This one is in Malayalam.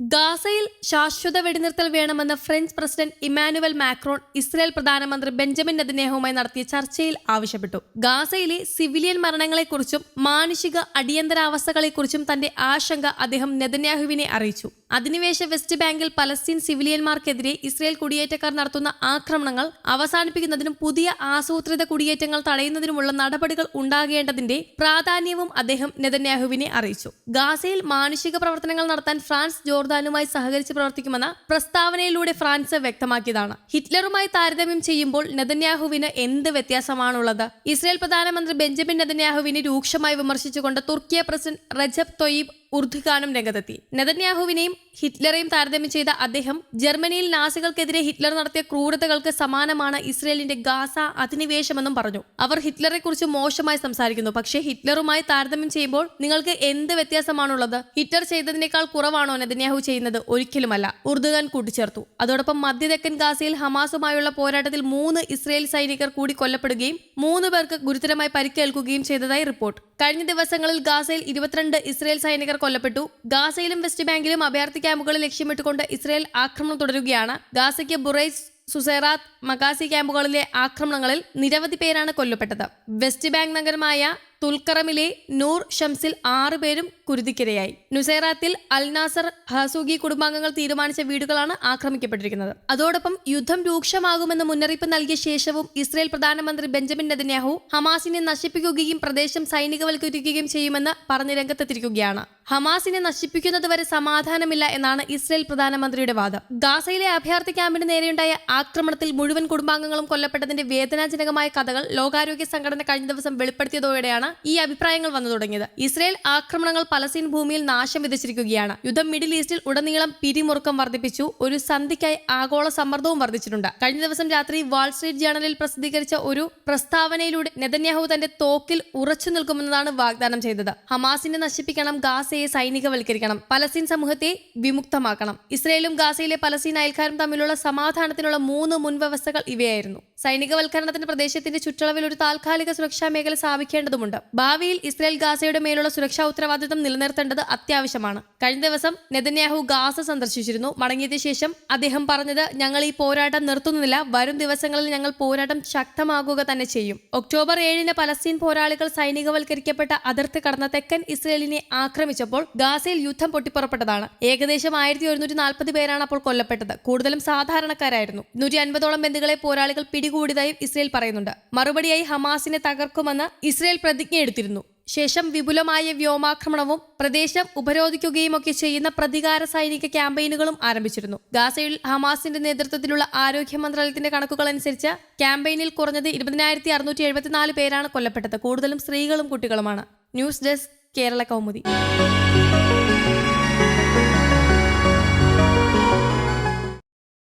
ഗാസയിൽ ശാശ്വത വെടിനിർത്തൽ വേണമെന്ന് French president Emmanuel Macron Israel പ്രധാനമന്ത്രി ബെഞ്ചമിൻ നെതന്യാഹുമായി നടത്തിയ ചർച്ചയിൽ ആവശ്യപ്പെട്ടു. ഗാസയിലെ സിവിലിയൻ മരണങ്ങളെക്കുറിച്ചും മാനുഷിക അടിയന്തരാവസ്ഥകളെക്കുറിച്ചും തന്റെ ആശങ്ക അദ്ദേഹം നെതന്യാഹുവിനെ അറിയിച്ചു. അധിനിവേശ വെസ്റ്റ് ബാങ്കിൽ പലസ്തീൻ സിവിലിയന്മാർക്കെതിരെ ഇസ്രായേൽ കുടിയേറ്റക്കാർ നടത്തുന്ന ആക്രമണങ്ങൾ അവസാനിപ്പിക്കുന്നതിനും പുതിയ ആസൂത്രിത കുടിയേറ്റങ്ങൾ തടയുന്നതിനുമുള്ള നടപടികൾ ഉണ്ടാകേണ്ടതിന്റെ പ്രാധാന്യവും അദ്ദേഹം നെതന്യാഹുവിനെ അറിയിച്ചു. ഗാസയിൽ മാനുഷിക പ്രവർത്തനങ്ങൾ നടത്താൻ ഫ്രാൻസ് ജോർദാനുമായി സഹകരിച്ച് പ്രവർത്തിക്കുമെന്ന പ്രസ്താവനയിലൂടെ ഫ്രാൻസ് വ്യക്തമാക്കിയതാണ്. ഹിറ്റ്ലറുമായി താരതമ്യം ചെയ്യുമ്പോൾ നെതന്യാഹുവിന് എന്ത് വ്യത്യാസമാണുള്ളത്? ഇസ്രായേൽ പ്രധാനമന്ത്രി ബെഞ്ചമിൻ നെതന്യാഹുവിനെ രൂക്ഷമായി വിമർശിച്ചുകൊണ്ട് തുർക്കിയ പ്രസിഡന്റ് റജബ് തൊയ്യബ് ഉർദുഖാനും രംഗത്തെത്തി. നെതന്യാഹുവിനെയും ഹിറ്റ്ലറെയും താരതമ്യം ചെയ്ത അദ്ദേഹം ജർമ്മനിയിൽ നാസികൾക്കെതിരെ ഹിറ്റ്ലർ നടത്തിയ ക്രൂരതകൾക്ക് സമാനമാണ് ഇസ്രയേലിന്റെ ഗാസ അധിനിവേശമെന്നും പറഞ്ഞു. അവർ ഹിറ്റ്ലറെക്കുറിച്ച് മോശമായി സംസാരിക്കുന്നു. പക്ഷേ ഹിറ്റ്ലറുമായി താരതമ്യം ചെയ്യുമ്പോൾ നിങ്ങൾക്ക് എന്ത് വ്യത്യാസമാണുള്ളത്? ഹിറ്റ്ലർ ചെയ്തതിനേക്കാൾ കുറവാണോ നെതന്യാഹു ചെയ്യുന്നത്? ഒരിക്കലുമല്ല. ഉർദുഖാൻ കൂട്ടിച്ചേർത്തു. അതോടൊപ്പം മധ്യതെക്കൻ ഗാസയിൽ ഹമാസുമായുള്ള പോരാട്ടത്തിൽ മൂന്ന് ഇസ്രയേൽ സൈനികർ കൂടി കൊല്ലപ്പെടുകയും മൂന്ന് പേർക്ക് ഗുരുതരമായി പരിക്കേൽക്കുകയും ചെയ്തതായി റിപ്പോർട്ട്. കഴിഞ്ഞ ദിവസങ്ങളിൽ ഗാസയിൽ ഇരുപത്തിരണ്ട് ഇസ്രയേൽ സൈനികർ കൊല്ലപ്പെട്ടു. ഗാസയിലും വെസ്റ്റ് ബാങ്കിലും അഭയാർത്ഥി ക്യാമ്പുകളെ ലക്ഷ്യമിട്ടുകൊണ്ട് ഇസ്രയേൽ ആക്രമണം തുടരുകയാണ്. ഗാസയ്ക്ക് ബുറൈസ് സുസൈറാത്ത് മഗാസി ക്യാമ്പുകളിലെ ആക്രമണങ്ങളിൽ നിരവധി പേരാണ് കൊല്ലപ്പെട്ടത്. വെസ്റ്റ് ബാങ്ക് നഗരമായ തുൽക്കറമിലെ നൂർ ഷംസിൽ ആറ് പേരും കുരുതിക്കിരയായി. നുസൈറാത്തിൽ അൽനാസർ ഹസൂഗി കുടുംബാംഗങ്ങൾ തീരുമാനിച്ച വീടുകളാണ് ആക്രമിക്കപ്പെട്ടിരിക്കുന്നത്. അതോടൊപ്പം യുദ്ധം രൂക്ഷമാകുമെന്ന് മുന്നറിയിപ്പ് നൽകിയ ശേഷവും ഇസ്രയേൽ പ്രധാനമന്ത്രി ബെഞ്ചമിൻ നെതന്യാഹു ഹമാസിനെ നശിപ്പിക്കുകയും പ്രദേശം സൈനികവൽക്കരിക്കുകയും ചെയ്യുമെന്ന് പറഞ്ഞ് രംഗത്തെത്തിരിക്കുകയാണ് ഹമാസിനെ നശിപ്പിക്കുന്നതുവരെ സമാധാനമില്ല എന്നാണ് ഇസ്രയേൽ പ്രധാനമന്ത്രിയുടെ വാദം. ഗാസയിലെ അഭയാർത്ഥി ക്യാമ്പിന് നേരെയുണ്ടായ ആക്രമണത്തിൽ മുഴുവൻ കുടുംബാംഗങ്ങളും കൊല്ലപ്പെട്ടതിന്റെ വേദനാജനകമായ കഥകൾ ലോകാരോഗ്യ സംഘടന കഴിഞ്ഞ ദിവസം വെളിപ്പെടുത്തിയതോടെയാണ് ഈ അഭിപ്രായങ്ങൾ വന്നു തുടങ്ങിയത്. ഇസ്രയേൽ ആക്രമണങ്ങൾ പലസ്തീൻ ഭൂമിയിൽ നാശം വിതച്ചിരിക്കുകയാണ്. യുദ്ധം മിഡിൽ ഈസ്റ്റിൽ ഉടനീളം പിരിമുറുക്കം വർദ്ധിപ്പിച്ചു. ഒരു സന്ധിക്കായി ആഗോള സമ്മർദ്ദവും വർദ്ധിച്ചിട്ടുണ്ട്. കഴിഞ്ഞ ദിവസം രാത്രി വാൾസ്ട്രീറ്റ് ജേണലിൽ പ്രസിദ്ധീകരിച്ച ഒരു പ്രസ്താവനയിലൂടെ നെതന്യാഹു തന്റെ തോക്കിൽ ഉറച്ചു നിൽക്കുമെന്നതാണ് വാഗ്ദാനം ചെയ്തത്. ഹമാസിനെ നശിപ്പിക്കണം ഗാസയെ സൈനികവൽക്കരിക്കണം പലസ്തീൻ സമൂഹത്തെ വിമുക്തമാക്കണം. ഇസ്രയേലും ഗാസയിലെ പലസ്തീൻ അയൽക്കാരും തമ്മിലുള്ള സമാധാനത്തിനുള്ള മൂന്ന് മുൻവ്യവസ്ഥകൾ ഇവയായിരുന്നു. സൈനികവൽക്കരണത്തിന് പ്രദേശത്തിന്റെ ചുറ്റളവിൽ ഒരു താൽക്കാലിക സുരക്ഷാ മേഖല സ്ഥാപിക്കേണ്ടതുണ്ട് ഭാവിയിൽ ഇസ്രയേൽ ഗാസയുടെ മേലുള്ള സുരക്ഷാ ഉത്തരവാദിത്തം നിലനിർത്തേണ്ടത് അത്യാവശ്യമാണ്. കഴിഞ്ഞ ദിവസം നെതന്യാഹു ഗാസ സന്ദർശിച്ചിരുന്നു. മടങ്ങിയതിനു ശേഷം അദ്ദേഹം പറഞ്ഞത് ഞങ്ങൾ ഈ പോരാട്ടം നിർത്തുന്നില്ല. വരും ദിവസങ്ങളിൽ ഞങ്ങൾ പോരാട്ടം ശക്തമാകുക തന്നെ ചെയ്യും. ഒക്ടോബർ ഏഴിന് പലസ്തീൻ പോരാളികൾ സൈനികവൽക്കരിക്കപ്പെട്ട അതിർത്തി കടന്ന തെക്കൻ ഇസ്രയേലിനെ ആക്രമിച്ചപ്പോൾ ഗാസയിൽ യുദ്ധം പൊട്ടിപ്പുറപ്പെട്ടതാണ്. ഏകദേശം ആയിരത്തി ഒരുന്നൂറ്റി നാൽപ്പത് പേരാണ് അപ്പോൾ കൊല്ലപ്പെട്ടത്. കൂടുതലും സാധാരണക്കാരായിരുന്നു. നൂറ്റി അൻപതോളം ബന്ധുക്കളെ പോരാളികൾ പിടികൂടിയതായും ഇസ്രയേൽ പറയുന്നുണ്ട്. മറുപടിയായി ഹമാസിനെ തകർക്കുമെന്ന് ഇസ്രയേൽ പ്രതിജ്ഞ എടുത്തിരുന്നു ശേഷം വിപുലമായ വ്യോമാക്രമണവും പ്രദേശം ഉപരോധിക്കുകയുമൊക്കെ ചെയ്യുന്ന പ്രതികാര സൈനിക ക്യാമ്പയിനുകളും ആരംഭിച്ചിരുന്നു. ഗാസയിൽ ഹമാസിന്റെ നേതൃത്വത്തിലുള്ള ആരോഗ്യ മന്ത്രാലയത്തിന്റെ കണക്കുകൾ അനുസരിച്ച് ക്യാമ്പയിനിൽ കുറഞ്ഞത് ഇരുപതിനായിരത്തി അറുന്നൂറ്റി എഴുപത്തിനാല് പേരാണ് കൊല്ലപ്പെട്ടത്. കൂടുതലും സ്ത്രീകളും കുട്ടികളുമാണ്. News desk Kerala Kaumudi.